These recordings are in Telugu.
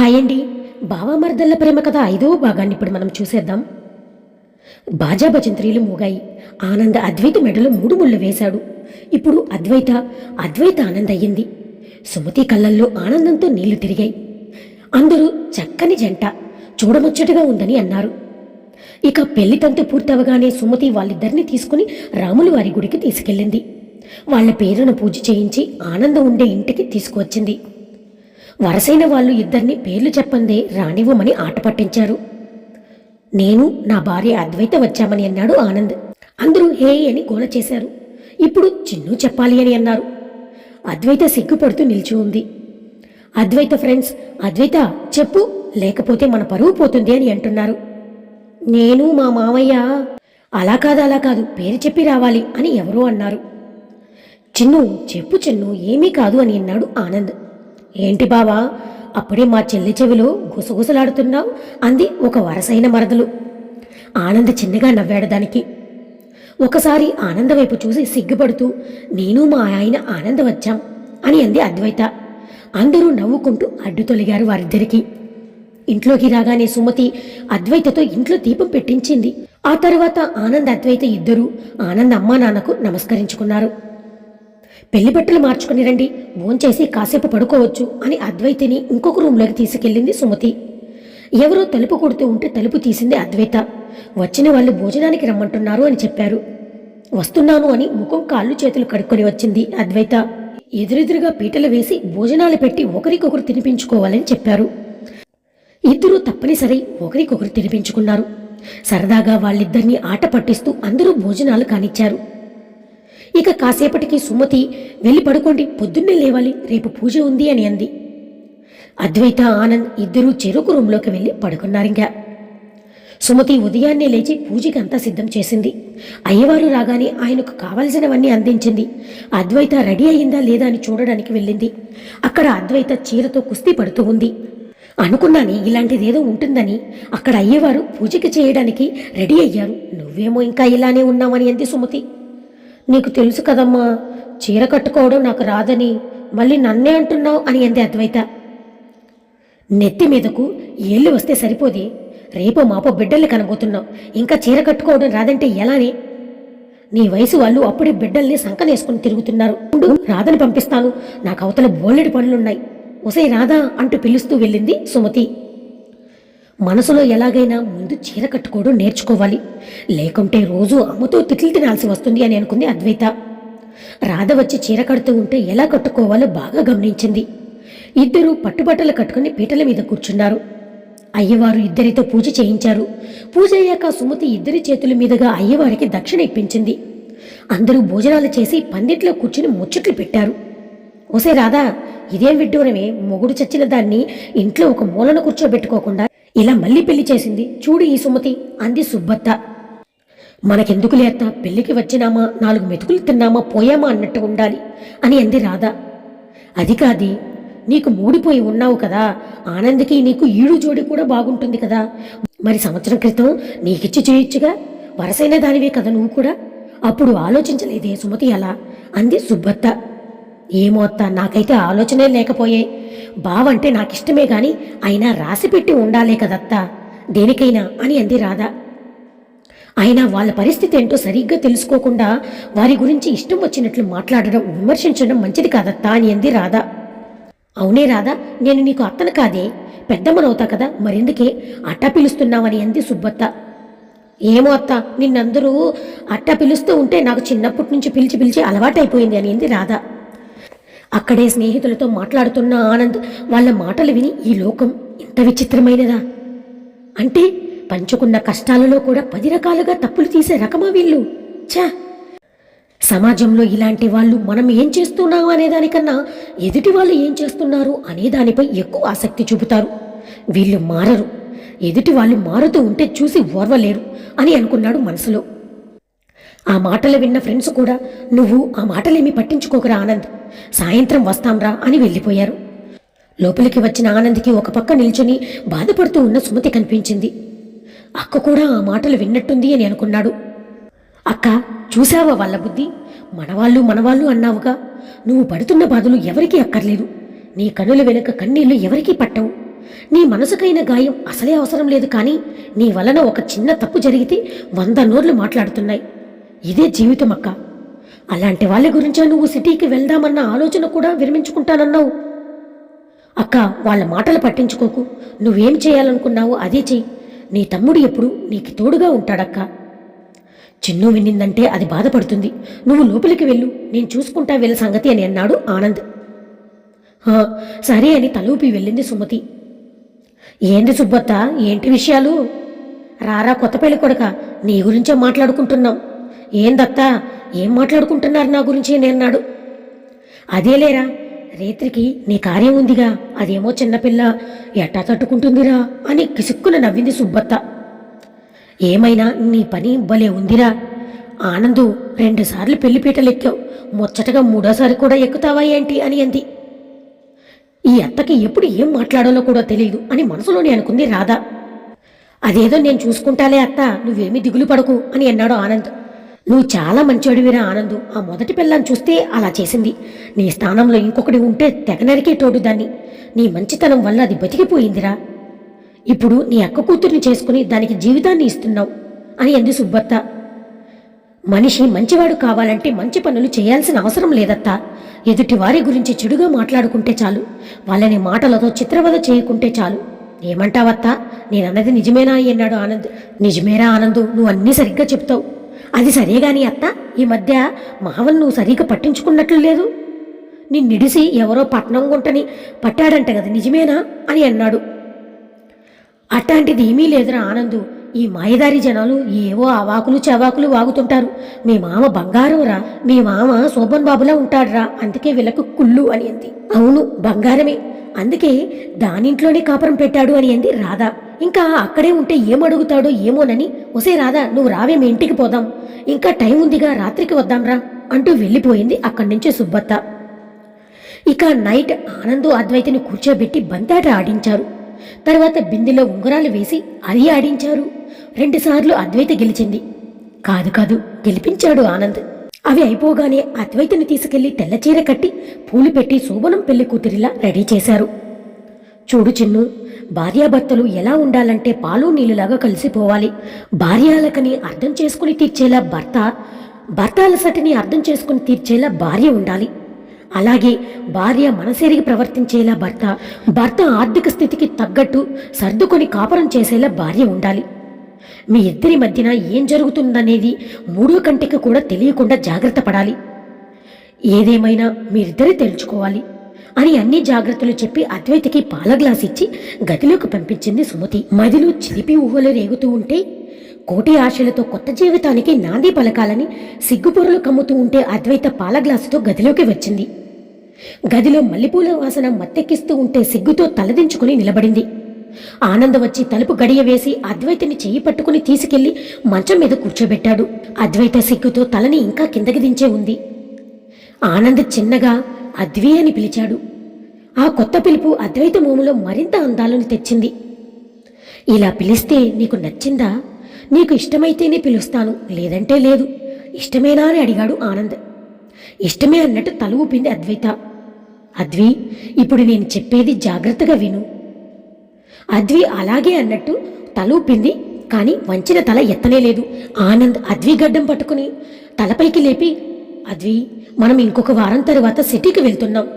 హాయ్ అండి బావామర్దల్ల ప్రేమ కథ ఐదవ భాగాన్ని ఇప్పుడు మనం చూసేద్దాం. బాజా భజంత్రీలు మూగాయి. ఆనంద అద్వైత మెడలో మూడు ముళ్ళు వేశాడు. ఇప్పుడు అద్వైత అద్వైత ఆనంద్ అయ్యింది సుమతి కళ్ళల్లో ఆనందంతో నీళ్ళు తిరిగాయి. అందరూ చక్కని జంట చూడముచ్చటగా ఉందని అన్నారు. ఇక పెళ్ళి తంతు పూర్తవగానే సుమతి వాళ్ళిద్దరిని తీసుకుని రాములు వారి గుడికి తీసుకెళ్ళింది. వాళ్ళ పేరును పూజ చేయించి ఆనందం ఉండే ఇంటికి తీసుకువచ్చింది. వరసైన వాళ్ళు ఇద్దరిని పేర్లు చెప్పందే రానివ్వమని ఆట పట్టించారు. నేను నా భార్య అద్వైత వచ్చామని అన్నాడు ఆనంద్. అందరూ హే అని గోల చేశారు. ఇప్పుడు చిన్ను చెప్పాలి అని అన్నారు. అద్వైత సిగ్గుపడుతూ నిలిచి ఉంది. అద్వైత ఫ్రెండ్స్ అద్వైత చెప్పు లేకపోతే మన పరువు పోతుంది అని అంటున్నారు. నేను మా మావయ్య అలా కాదు అలా కాదు పేరు చెప్పి రావాలి అని ఎవరో అన్నారు. చిన్ను చెప్పు చిన్ను ఏమీ కాదు అని అన్నాడు ఆనంద్. ఏంటి బావా? అప్పుడే మా చెల్లి చెవిలో గుసగుసలాడుతున్నావు అంది ఒక వరసైన మరదలు. ఆనంద్ చిన్నగా నవ్వాడు దానికి. ఒకసారి ఆనంద వైపు చూసి సిగ్గుపడుతూ నేను మా ఆయన ఆనంద వచ్చాం అని అంది అద్వైత. అందరూ నవ్వుకుంటూ అడ్డు తొలిగారు వారిద్దరికీ. ఇంట్లోకి రాగానే సుమతి అద్వైతతో ఇంట్లో దీపం పెట్టించింది. ఆ తర్వాత ఆనంద్ అద్వైత ఇద్దరూ ఆనంద్ అమ్మా నాన్నకు నమస్కరించుకున్నారు. పెళ్ళి బట్టలు మార్చుకుని రండి. భోంచేసి కాసేపు పడుకోవచ్చు అని అద్వైతిని ఇంకొక రూంలోకి తీసుకెళ్ళింది సుమతి. ఎవరో తలుపు కొడుతూ ఉంటే తలుపు తీసింది అద్వైత. వచ్చిన వాళ్ళు భోజనానికి రమ్మంటున్నారు అని చెప్పారు. వస్తున్నాను అని ముఖం కాళ్ళు చేతులు కడుక్కొని వచ్చింది అద్వైత. ఎదురెదురుగా పీటలు వేసి భోజనాలు పెట్టి ఒకరికొకరు తినిపించుకోవాలని చెప్పారు. ఇద్దరూ తప్పనిసరి ఒకరికొకరు తినిపించుకున్నారు. సరదాగా వాళ్ళిద్దరినీ ఆట పట్టిస్తూ అందరూ భోజనాలు కానిచ్చారు. ఇక కాసేపటికి సుమతి వెళ్ళి పడుకోండి పొద్దున్నే లేవాలి రేపు పూజ ఉంది అని అంది. అద్వైత ఆనంద్ ఇద్దరూ చెరుకు రూంలోకి వెళ్ళి పడుకున్నారింకా. సుమతి ఉదయాన్నే లేచి పూజకి అంతా సిద్ధం చేసింది. అయ్యవారు రాగానే ఆయనకు కావలసినవన్నీ అందించింది. అద్వైత రెడీ అయిందా లేదా అని చూడడానికి వెళ్ళింది. అక్కడ అద్వైత చీరతో కుస్తీ పడుతూ ఉంది. అనుకున్నాని ఇలాంటిదేదో ఉంటుందని అక్కడ అయ్యవారు పూజకి చేయడానికి రెడీ అయ్యారు. నువ్వేమో ఇంకా ఇలానే ఉన్నావని అంది సుమతి. నీకు తెలుసు కదమ్మా చీర కట్టుకోవడం నాకు రాదని మళ్ళీ నన్నే అంటున్నావు అని అంది అద్వైత. నెత్తి మీదకు ఏళ్ళు వస్తే సరిపోదే రేపు మాపో బిడ్డల్ని కనబోతున్నావు ఇంకా చీర కట్టుకోవడం రాదంటే ఎలానే? నీ వయసు వాళ్ళు అప్పుడే బిడ్డల్ని సంకనేసుకుని తిరుగుతున్నారు. రాధని పంపిస్తాను నాకు అవతల బోలెడు పనులున్నాయి. ఒసై రాధా అంటూ పిలుస్తూ వెళ్ళింది సుమతి. మనసులో ఎలాగైనా ముందు చీర కట్టుకోవడం నేర్చుకోవాలి. లేకుంటే రోజు అమ్మతో తిట్లు తినాల్సి వస్తుంది అని అనుకుంది అద్వైత. రాధ వచ్చి చీర కడుతూ ఉంటే ఎలా కట్టుకోవాలో బాగా గమనించింది. ఇద్దరూ పట్టుబట్టలు కట్టుకుని పీటల మీద కూర్చున్నారు. అయ్యవారు ఇద్దరితో పూజ చేయించారు. పూజ అయ్యాక సుమతి ఇద్దరి చేతుల మీదుగా అయ్యవారికి దక్షిణ ఇప్పించింది. అందరూ భోజనాలు చేసి పందిట్లో కూర్చుని ముచ్చట్లు పెట్టారు. ఒసే రాధా ఇదేం విడ్డూరమే? మొగుడు చచ్చిన దాన్ని ఇంట్లో ఒక మూలన కూర్చోబెట్టుకోకుండా ఇలా మళ్ళీ పెళ్ళి చేసింది? చూడు ఈ సుమతి అంది సుబ్బత్త. మనకెందుకు లేత పెళ్ళికి వచ్చినామా? నాలుగు మెతుకులు తిన్నామా? పోయామా అన్నట్టు ఉండాలి అని అంది రాధ. అది కాది నీకు మూడిపోయి ఉన్నావు కదా ఆనందకి నీకు ఈడు జోడి కూడా బాగుంటుంది కదా. మరి సంవత్సరం క్రితం నీకిచ్చి చేయొచ్చుగా? వరసైన దానివే కదా నువ్వు కూడా? అప్పుడు ఆలోచించలేదే సుమతి అలా అంది సుబ్బత్త. ఏమో అత్త నాకైతే ఆలోచనే లేకపోయే. బావంటే నాకిష్టమే గాని అయినా రాసిపెట్టి ఉండాలే కదత్తా. దేనికైనా అని అంది రాధ. అయినా వాళ్ళ పరిస్థితి ఏంటో సరిగ్గా తెలుసుకోకుండా వారి గురించి ఇష్టం వచ్చినట్లు మాట్లాడడం విమర్శించడం మంచిది కాదత్తా అని అంది రాధ. అవునే రాధా నేను నీకు అత్తను కాదే. పెద్దమ్మనవుతా కదా మరెందుకే? అట్టా పిలుస్తున్నావని అంది సుబ్బత్త. ఏమో అత్త నిన్నందరూ అట్టా పిలుస్తూ ఉంటే నాకు చిన్నప్పటి నుంచి పిలిచి పిలిచి అలవాటైపోయింది అని అంది రాధా. అక్కడే స్నేహితులతో మాట్లాడుతున్న ఆనంద్ వాళ్ళ మాటలు విని ఈ లోకం ఇంత విచిత్రమైనదా? అంటే పంచుకున్న కష్టాలలో కూడా పది రకాలుగా తప్పులు తీసే రకమా వీళ్ళు? ఛా! సమాజంలో ఇలాంటి వాళ్ళు మనం ఏం చేస్తున్నాం అనే దానికన్నా ఎదుటి వాళ్ళు ఏం చేస్తున్నారు అనే దానిపై ఎక్కువ ఆసక్తి చూపుతారు. వీళ్ళు మారరు. ఎదుటి వాళ్ళు మారుతూ ఉంటే చూసి ఓర్వలేరు అని అనుకున్నాడు మనసులో. ఆ మాటలు విన్న ఫ్రెండ్స్ కూడా నువ్వు ఆ మాటలేమీ పట్టించుకోకరా ఆనంద్. సాయంత్రం వస్తాంరా అని వెళ్ళిపోయారు. లోపలికి వచ్చిన ఆనంద్కి ఒక పక్క నిల్చుని బాధపడుతూ ఉన్న సుమతి కనిపించింది. అక్క కూడా ఆ మాటలు విన్నట్టుంది అని అనుకున్నాడు. అక్క చూశావా వాళ్ళ బుద్ధి మనవాళ్ళు మనవాళ్ళు అన్నావుగా. నువ్వు పడుతున్న బాధలు ఎవరికీ అక్కర్లేదు. నీ కనుల వెనుక కన్నీళ్ళు ఎవరికీ పట్టవు. నీ మనసుకైన గాయం అసలే అవసరం లేదు కానీ నీ వలన ఒక చిన్న తప్పు జరిగితే వంద నోర్లు మాట్లాడుతున్నాయి. ఇదే జీవితం అక్క. అలాంటి వాళ్ళ గురించే నువ్వు సిటీకి వెళ్దామన్న ఆలోచన కూడా విరమించుకుంటానన్నావు? అక్క వాళ్ళ మాటలు పట్టించుకోకు. నువ్వేం చేయాలనుకున్నావో అదే చెయ్యి. నీ తమ్ముడు ఎప్పుడు నీకు తోడుగా ఉంటాడక్క. చిన్ను విన్నిందంటే అది బాధపడుతుంది. నువ్వు లోపలికి వెళ్ళు. నేను చూసుకుంటా వెళ్ళ సంగతి అని అన్నాడు ఆనంద్. సరే అని తలూపి వెళ్ళింది సుమతి. ఏంటి సుబ్బత్త ఏంటి విషయాలు? రారా కొత్త పెళ్ళి కొడక నీ గురించే మాట్లాడుకుంటున్నాం. ఏందత్తా? ఏం మాట్లాడుకుంటున్నారు నా గురించి? నేన్నాడు. అన్నాడు అదేలేరా రేత్రికి నీ కార్యం ఉందిగా. అదేమో చిన్నపిల్ల ఎట్టా తట్టుకుంటుందిరా అని కిసుక్కున నవ్వింది సుబ్బత్త. ఏమైనా నీ పని భలే ఉందిరా. ఆనందు రెండుసార్లు పెళ్ళిపీటలెక్కావు ముచ్చటగా మూడోసారి కూడా ఎక్కుతావా ఏంటి అని అంది. ఈ అత్తకి ఎప్పుడు ఏం మాట్లాడాలో కూడా తెలియదు అని మనసులోనే అనుకుంది రాధా. అదేదో నేను చూసుకుంటాలే అత్త నువ్వేమీ దిగులు పడకు అని అన్నాడు ఆనంద్. నువ్వు చాలా మంచోడివిరా ఆనందు. ఆ మొదటి పిల్లని చూస్తే అలా చేసింది. నీ స్థానంలో ఇంకొకటి ఉంటే తెగ నరికేటోడు దాన్ని. నీ మంచితనం వల్ల అది బతికిపోయిందిరా. ఇప్పుడు నీ అక్క కూతుర్ని చేసుకుని దానికి జీవితాన్ని ఇస్తున్నావు అని అంది సుబ్బత్త. మనిషి మంచివాడు కావాలంటే మంచి పనులు చేయాల్సిన అవసరం లేదత్తా. ఎదుటి వారి గురించి చెడుగా మాట్లాడుకుంటే చాలు. వాళ్ళని మాటలతో చిత్రవద చేయకుంటే చాలు. ఏమంటావత్తా? నేనన్నది నిజమేనా అన్నాడు ఆనంద్. నిజమేరా ఆనందు నువ్వు అన్నీ సరిగ్గా చెప్తావు. అది సరే గాని అత్త ఈ మధ్య మావన్ నువ్వు సరిగ్గా పట్టించుకున్నట్లు లేదు. నిన్నిడిసి ఎవరో పట్నం గుంటని పట్టాడంట కదా నిజమేనా అని అన్నాడు. అట్లాంటిది ఏమీ లేదురా ఆనందు ఈ మాయదారి జనాలు ఏవో అవాకులు చవాకులు వాగుతుంటారు. మీ మామ బంగారం రా మీ మామ శోభన్ బాబులా ఉంటాడురా అందుకే వీళ్ళకు కుళ్ళు అని అంది. అవును బంగారమే. అందుకే దానింట్లోనే కాపురం పెట్టాడు అని అంది రాధా. ఇంకా అక్కడే ఉంటే ఏమడుగుతాడో ఏమోనని ఒసే రాధా నువ్వు రావేమి ఇంటికి పోదాం. ఇంకా టైం ఉందిగా రాత్రికి వద్దాంరా అంటూ వెళ్ళిపోయింది అక్కడి నుంచే సుబ్బత్త. ఇక నైట్ ఆనందు అద్వైతని కూర్చోబెట్టి బంతాట ఆడించారు. తర్వాత బిందెలో ఉంగరాలు వేసి అది ఆడించారు. రెండుసార్లు అద్వైత గెలిచింది. కాదు కాదు గెలిపించాడు ఆనంద్. అవి అయిపోగానే అద్వైతని తీసుకెళ్ళి తెల్లచీర కట్టి పూలు పెట్టి శోభనం పెళ్ళి కూతురిలా రెడీ చేశారు. చూడు చిన్ను భార్యాభర్తలు ఎలా ఉండాలంటే పాలు నీళ్ళలాగా కలిసిపోవాలి. భార్యాలకని అర్థం చేసుకుని తీర్చేలా భర్త భర్త అలసటిని అర్థం చేసుకుని తీర్చేలా భార్య ఉండాలి. అలాగే భార్య మనసేరిగి ప్రవర్తించేలా భర్త భర్త ఆర్థిక స్థితికి తగ్గట్టు సర్దుకొని కాపురం చేసేలా భార్య ఉండాలి. మీ ఇద్దరి మధ్యన ఏం జరుగుతుందనేది మూడో కంటికి కూడా తెలియకుండా జాగ్రత్త పడాలి. ఏదేమైనా మీరిద్దరే తెలుసుకోవాలి అని అన్ని జాగ్రత్తలు చెప్పి అద్వైతకి పాల గ్లాస్ ఇచ్చి గదిలోకి పంపించింది సుమతి. మదిలో చిలిపి ఊహలు రేగుతూ ఉంటే కోటి ఆశలతో కొత్త జీవితానికి నాంది పలకాలని సిగ్గుపొరలు కమ్ముతూ ఉంటే అద్వైత పాల గ్లాసుతో గదిలోకి వచ్చింది. గదిలో మల్లెపూల వాసన మత్తెక్కిస్తూ ఉంటే సిగ్గుతో తలదించుకుని నిలబడింది. ఆనంద వచ్చి తలుపు గడియ వేసి అద్వైతని చెయ్యి పట్టుకుని తీసుకెళ్ళి మంచం మీద కూర్చోబెట్టాడు. అద్వైత సిగ్గుతో తలని ఇంకా కిందకి దించే ఉంది. ఆనంద్ చిన్నగా అద్వి అని పిలిచాడు. ఆ కొత్త పిలుపు అద్వైత మోములో మరింత అందాలను తెచ్చింది. ఇలా పిలిస్తే నీకు నచ్చిందా? నీకు ఇష్టమైతేనే పిలుస్తాను. లేదంటే లేదు. ఇష్టమేనా అని అడిగాడు ఆనంద్. ఇష్టమే అన్నట్టు తల ఊపింది అద్వైత. అద్వి ఇప్పుడు నేను చెప్పేది జాగ్రత్తగా విను. అద్వి అలాగే అన్నట్టు తలూపింది కానీ వంచిన తల ఎత్తనే లేదు. ఆనంద్ అద్వి గడ్డం పట్టుకుని తలపైకి లేపి అద్వి మనం ఇంకొక వారం తర్వాత సిటీకి వెళ్తున్నాం.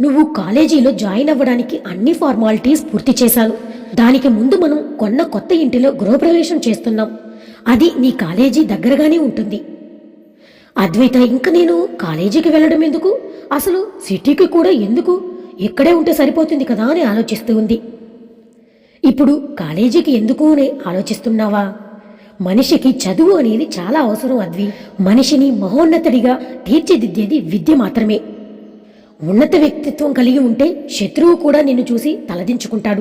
నువ్వు కాలేజీలో జాయిన్ అవ్వడానికి అన్ని ఫార్మాలిటీస్ పూర్తి చేశాను. దానికి ముందు మనం కొన్న కొత్త ఇంటిలో గృహప్రవేశం చేస్తున్నాం. అది నీ కాలేజీ దగ్గరగానే ఉంటుంది. అద్వైత ఇంక నేను కాలేజీకి వెళ్ళడం ఎందుకు? అసలు సిటీకి కూడా ఎందుకు? ఇక్కడే ఉంటే సరిపోతుంది కదా? అని ఆలోచిస్తూ ఉంది. ఇప్పుడు కాలేజీకి ఎందుకు అని ఆలోచిస్తున్నావా? మనిషికి చదువు అనేది చాలా అవసరం అద్వి. మనిషిని మహోన్నతుడిగా తీర్చిదిద్దేది విద్య మాత్రమే. ఉన్నత వ్యక్తిత్వం కలిగి ఉంటే శత్రువు కూడా నిన్ను చూసి తలదించుకుంటాడు.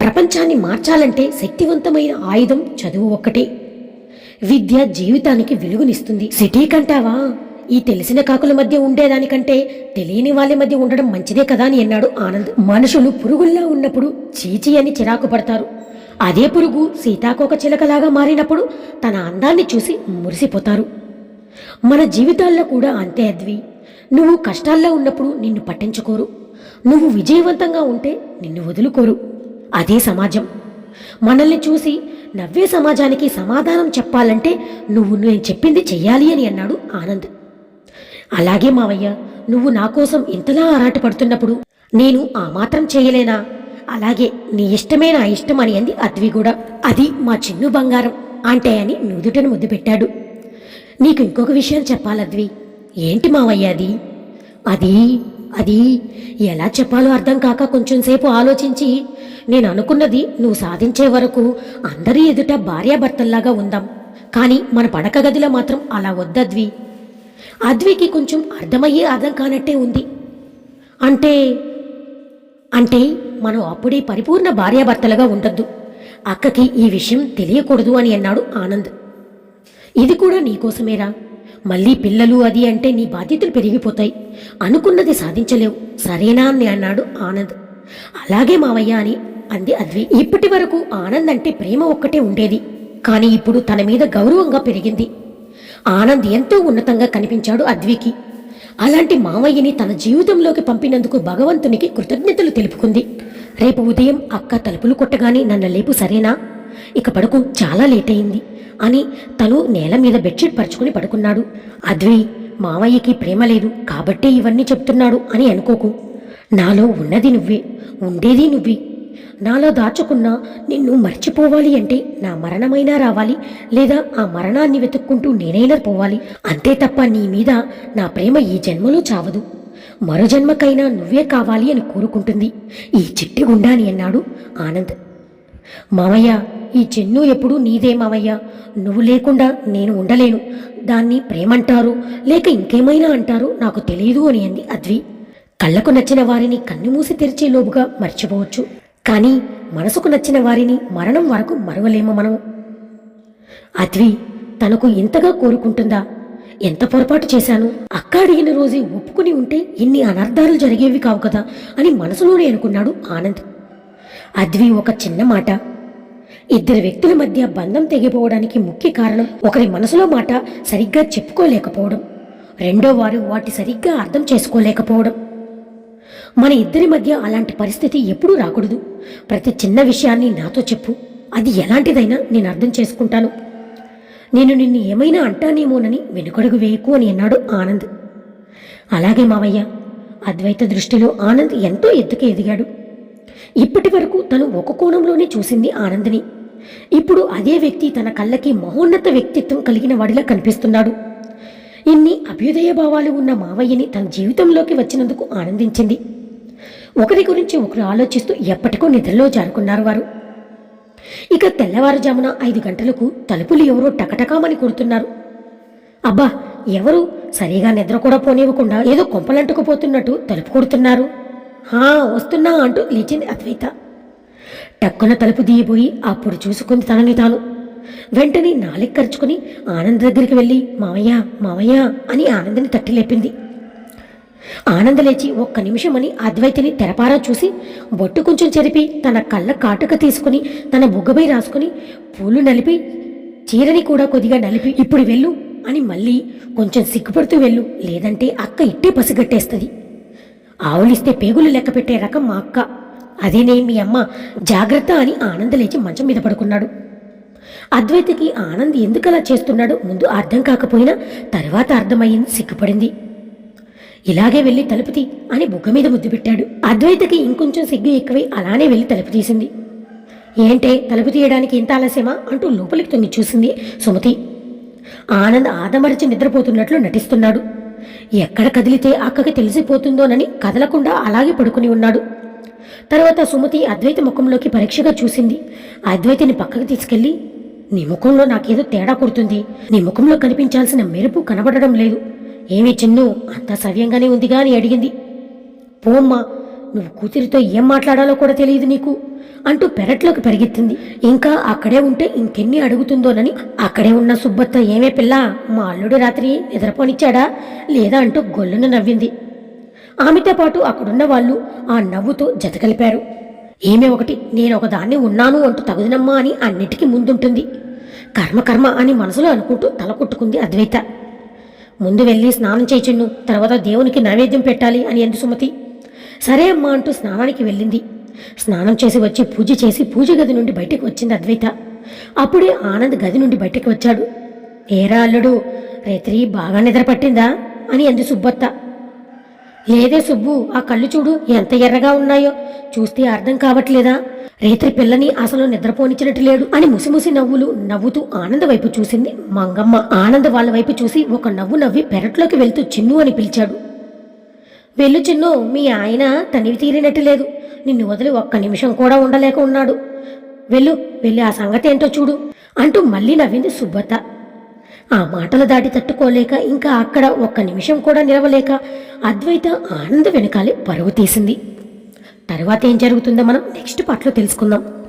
ప్రపంచాన్ని మార్చాలంటే శక్తివంతమైన ఆయుధం చదువు ఒక్కటే. విద్య జీవితానికి వెలుగునిస్తుంది. సిటీ కంటావా? ఈ తెలిసిన కాకుల మధ్య ఉండేదానికంటే తెలియని వాళ్ళ మధ్య ఉండడం మంచిదే కదా అని అన్నాడు ఆనంద్. మనుషులు పురుగుల్లా ఉన్నప్పుడు చీచి అని చిరాకు పడతారు. అదే పురుగు సీతాకోక చిలకలాగా మారినప్పుడు తన అందాన్ని చూసి మురిసిపోతారు. మన జీవితాల్లో కూడా అంతే అద్వి. నువ్వు కష్టాల్లో ఉన్నప్పుడు నిన్ను పట్టించుకోరు. నువ్వు విజయవంతంగా ఉంటే నిన్ను వదులుకోరు. అదే సమాజం. మనల్ని చూసి నవ్వే సమాజానికి సమాధానం చెప్పాలంటే నువ్వు నేను చెప్పింది చెయ్యాలి అని అన్నాడు ఆనంద్. అలాగే మావయ్య నువ్వు నా కోసం ఇంతలా ఆరాటపడుతున్నప్పుడు నేను ఆ మాత్రం చేయలేనా? అలాగే నీ ఇష్టమే నా ఇష్టం అని అంది అద్వి కూడా. అది మా చిన్ను బంగారం అంటే అని నుదుటను ముద్దు పెట్టాడు. నీకు ఇంకొక విషయం చెప్పాలి అద్వి. ఏంటి మావయ్య అది? అది అది ఎలా చెప్పాలో అర్థం కాక కొంచెం సేపు ఆలోచించి నేను అనుకున్నది నువ్వు సాధించే వరకు అందరి ఎదుట భార్యాభర్తల్లాగా ఉందాం. కానీ మన పడక గదిలో మాత్రం అలా వద్దద్వి. అద్వికి కొంచెం అర్థమయ్యే అర్థం కానట్టే ఉంది. అంటే అంటే మనం అప్పుడే పరిపూర్ణ భార్యాభర్తలుగా ఉండొద్దు. అక్కకి ఈ విషయం తెలియకూడదు అని అన్నాడు ఆనంద్. ఇది కూడా నీకోసమేరా మళ్ళీ పిల్లలు అది అంటే నీ బాధ్యతలు పెరిగిపోతాయి. అనుకున్నది సాధించలేవు. సరేనా అని అన్నాడు ఆనంద్. అలాగే మావయ్య అని అంది అద్వి. ఇప్పటి వరకు ఆనంద్ అంటే ప్రేమ ఒక్కటే ఉండేది. కానీ ఇప్పుడు తన మీద గౌరవంగా పెరిగింది. ఆనంద్ ఎంతో ఉన్నతంగా కనిపించాడు అద్వికి. అలాంటి మావయ్యని తన జీవితంలోకి పంపినందుకు భగవంతునికి కృతజ్ఞతలు తెలుపుకుంది. రేపు ఉదయం అక్క తలుపులు కొట్టగానే నన్ను లేపు సరేనా? ఇక పడుకు చాలా లేట్ అయింది అని తను నేల మీద బెడ్షీట్ పరుచుకుని పడుకున్నాడు. అద్వి మావయ్యకి ప్రేమ లేదు కాబట్టే ఇవన్నీ చెప్తున్నాడు అని అనుకోకు. నాలో ఉన్నది నువ్వే ఉండేది నువ్వే. నాలో దాచుకున్న నిన్ను మర్చిపోవాలి అంటే నా మరణమైనా రావాలి లేదా ఆ మరణాన్ని వెతుక్కుంటూ నేనైనా పోవాలి. అంతే తప్ప నీ మీద నా ప్రేమ ఈ జన్మలో చావదు. మరో జన్మకైనా నువ్వే కావాలి అని కోరుకుంటుంది ఈ చిట్టి గుండాని అన్నాడు ఆనంద్. మామయ్య ఈ చెన్ను ఎప్పుడు నీదే మామయ్య. నువ్వు లేకుండా నేను ఉండలేను. దాన్ని ప్రేమంటారు లేక ఇంకేమైనా అంటారు నాకు తెలియదు అని అంది అద్వి. కళ్ళకు నచ్చిన వారిని కన్నుమూసి తెరిచే లోపుగా మర్చిపోవచ్చు. కానీ మనసుకు నచ్చిన వారిని మరణం వరకు మరవలేము మనం అద్వి తనకు ఇంతగా కోరుకుంటుందా? ఎంత పొరపాటు చేశాను? అక్క అడిగిన రోజే ఒప్పుకుని ఉంటే ఇన్ని అనర్థాలు జరిగేవి కావు కదా అని మనసులోనే అనుకున్నాడు ఆనంద్. అద్వి ఒక చిన్న మాట. ఇద్దరు వ్యక్తుల మధ్య బంధం తెగిపోవడానికి ముఖ్య కారణం ఒకరి మనసులో మాట సరిగ్గా చెప్పుకోలేకపోవడం. రెండో వారు వాటి సరిగ్గా అర్థం చేసుకోలేకపోవడం. మన ఇద్దరి మధ్య అలాంటి పరిస్థితి ఎప్పుడూ రాకూడదు. ప్రతి చిన్న విషయాన్ని నాతో చెప్పు. అది ఎలాంటిదైనా నేను అర్థం చేసుకుంటాను. నేను నిన్ను ఏమైనా అంటానేమోనని వెనుకడుగు వేయకు అని అన్నాడు ఆనంద్. అలాగే మావయ్య అద్వైత దృష్టిలో ఆనంద్ ఎంతో ఎత్తుకు ఎదిగాడు. ఇప్పటి వరకు తను ఒక కోణంలోనే చూసింది ఆనంద్ని. ఇప్పుడు అదే వ్యక్తి తన కళ్ళకి మహోన్నత వ్యక్తిత్వం కలిగిన వాడిలా కనిపిస్తున్నాడు. ఇన్ని అభ్యుదయ భావాలు ఉన్న మావయ్యని తన జీవితంలోకి వచ్చినందుకు ఆనందించింది. ఒకరి గురించి ఒకరు ఆలోచిస్తూ ఎప్పటికో నిద్రలో జారుకున్నారు వారు. ఇక తెల్లవారుజామున ఐదు గంటలకు తలుపులు ఎవరో టకటకామని కొడుతున్నారు. అబ్బా ఎవరు? సరిగా నిద్ర కూడా పోనివ్వకుండా ఏదో కొంపలంటుకుపోతున్నట్టు తలుపు కొడుతున్నారు. హా వస్తున్నా అంటూ లేచింది అద్వైత. టక్కున తలుపు తీయబోయి అప్పుడు చూసుకుంది తనని తాను. వెంటనే నాలిక్ ఖర్చుకుని ఆనంద్ దగ్గరికి వెళ్ళి మావయ్య మావయ్య అని ఆనందని తట్టి లేపింది ఆనందలేచి ఒక్క నిమిషమని అద్వైతిని తెరపారా చూసి బొట్టు కొంచెం చెరిపి తన కళ్ళ కాటుక తీసుకుని తన బుగ్గపై రాసుకుని పూలు నలిపి చీరని కూడా కొద్దిగా నలిపి ఇప్పుడు వెళ్ళు అని మళ్ళీ కొంచెం సిగ్గుపడుతూ వెళ్ళు లేదంటే అక్క ఇట్టే పసిగట్టేస్తుంది. ఆవులిస్తే పేగులు లెక్క పెట్టే రకం మా అక్క. అదేనే మీ అమ్మ జాగ్రత్త అని ఆనంద లేచి మంచం మీద పడుకున్నాడు. అద్వైతకి ఆనంద్ ఎందుకలా చేస్తున్నాడు ముందు అర్థం కాకపోయినా తర్వాత అర్థమయ్యింది సిగ్గుపడింది. ఇలాగే వెళ్ళి తలుపుతి అని బుగ్గ మీద ముద్దు పెట్టాడు. అద్వైతకి ఇంకొంచెం సిగ్గు ఎక్కువై అలానే వెళ్ళి తలుపు తీసింది. ఏంటే తలుపు తీయడానికి ఇంత ఆలస్యమా అంటూ లోపలికి తొంగి చూసింది సుమతి. ఆనంద్ ఆదమరిచి నిద్రపోతున్నట్లు నటిస్తున్నాడు. ఎక్కడ కదిలితే అక్కకి తెలిసిపోతుందోనని కదలకుండా అలాగే పడుకుని ఉన్నాడు. తర్వాత సుమతి అద్వైత ముఖంలోకి పరీక్షగా చూసింది. అద్వైతిని పక్కకు తీసుకెళ్ళి నీ ముఖంలో నాకేదో తేడా కొడుతుంది నీ ముఖంలో కనిపించాల్సిన మెరుపు కనబడడం లేదు. ఏమి చిన్ను? అంత సవ్యంగానే ఉందిగా అని అడిగింది. పోమ్మా నువ్వు కూతురితో ఏం మాట్లాడాలో కూడా తెలియదు నీకు? అంటూ పెరట్లోకి పరిగెత్తింది. ఇంకా అక్కడే ఉంటే ఇంకెన్ని అడుగుతుందోనని. అక్కడే ఉన్న సుబ్బత్త ఏమే పిల్ల మా అల్లుడు రాత్రి నిద్రపోనిచ్చాడా? లేదా? అంటూ గొల్లున నవ్వింది. ఆమెతో పాటు అక్కడున్న వాళ్ళు ఆ నవ్వుతో జతకలిపారు. ఏమే ఒకటి నేను ఒకదాన్ని ఉన్నాను అంటూ తగుదనమ్మా అని అన్నిటికీ ముందుంటుంది. కర్మ కర్మ అని మనసులో అనుకుంటూ తల కొట్టుకుంది అద్వైత. ముందు వెళ్ళి స్నానం చేయించును తర్వాత దేవునికి నైవేద్యం పెట్టాలి అని అంది సుమతి. సరే అమ్మా అంటూ స్నానానికి వెళ్ళింది. స్నానం చేసి వచ్చి పూజ చేసి పూజ గది నుండి బయటకు వచ్చింది అద్వైత. అప్పుడే ఆనంద్ గది నుండి బయటకు వచ్చాడు. ఏరా అల్లుడు రేత్రి బాగా నిద్ర పట్టిందా అని అంది సుబ్బత్త. లేదే సుబ్బు ఆ కళ్ళు చూడు ఎంత ఎర్రగా ఉన్నాయో. చూస్తే అర్థం కావట్లేదా? రేత్రి పిల్లని అసలు నిద్రపోనిచ్చినట్టు లేడు అని ముసిముసి నవ్వులు నవ్వుతూ ఆనంద వైపు చూసింది మంగమ్మ. ఆనంద వాళ్ళ వైపు చూసి ఒక నవ్వు నవ్వి పెరట్లోకి వెళ్తూ చిన్ను అని పిలిచాడు. వెళ్ళు చిన్ను మీ ఆయన తనివి తీరినట్టు లేదు. నిన్ను వదిలి ఒక్క నిమిషం కూడా ఉండలేక ఉన్నాడు. వెళ్ళు వెళ్ళి ఆ సంగతి ఏంటో చూడు అంటూ మళ్ళీ నవ్వింది సుబ్బత ఆ మాటలు దాటి తట్టుకోలేక ఇంకా అక్కడ ఒక్క నిమిషం కూడా నిలవలేక అద్వైత ఆనంద వెనకాలే పరువు తీసింది. తర్వాత ఏం జరుగుతుందో మనం నెక్స్ట్ పాటలో తెలుసుకుందాం.